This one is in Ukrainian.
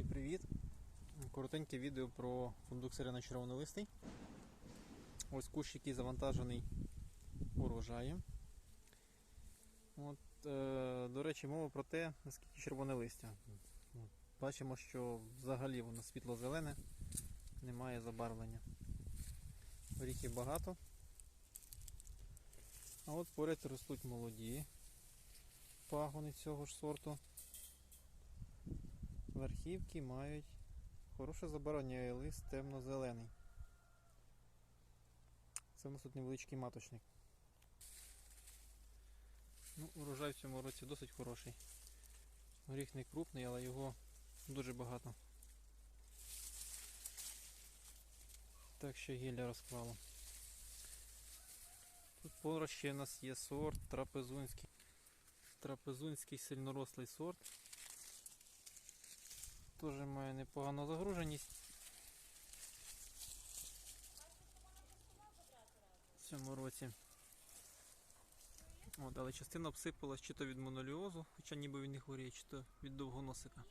Всім привіт! Коротеньке відео про фундук сирена червонолистий. Ось кущ, який завантажений урожаєм. От, е, до речі, мова про те, наскільки червоне листя. От, бачимо, що взагалі воно світло-зелене, немає забарвлення. Горіхів багато. А от поряд ростуть молоді пагони цього ж сорту. Верхівки мають хороше забарвлення лист темно-зелений. Це в нас тут невеличкий маточник. Ну, урожай в цьому році досить хороший. Горіх не крупний, але його дуже багато. Так що гілля розклало. Тут поруч ще в нас є сорт трапезунський. Трапезунський сильнорослий сорт. Теж має непогану загруженість. В цьому році. От, але частина обсипалась чи то від моноліозу, хоча ніби він не хворіє, чи то від довгоносика.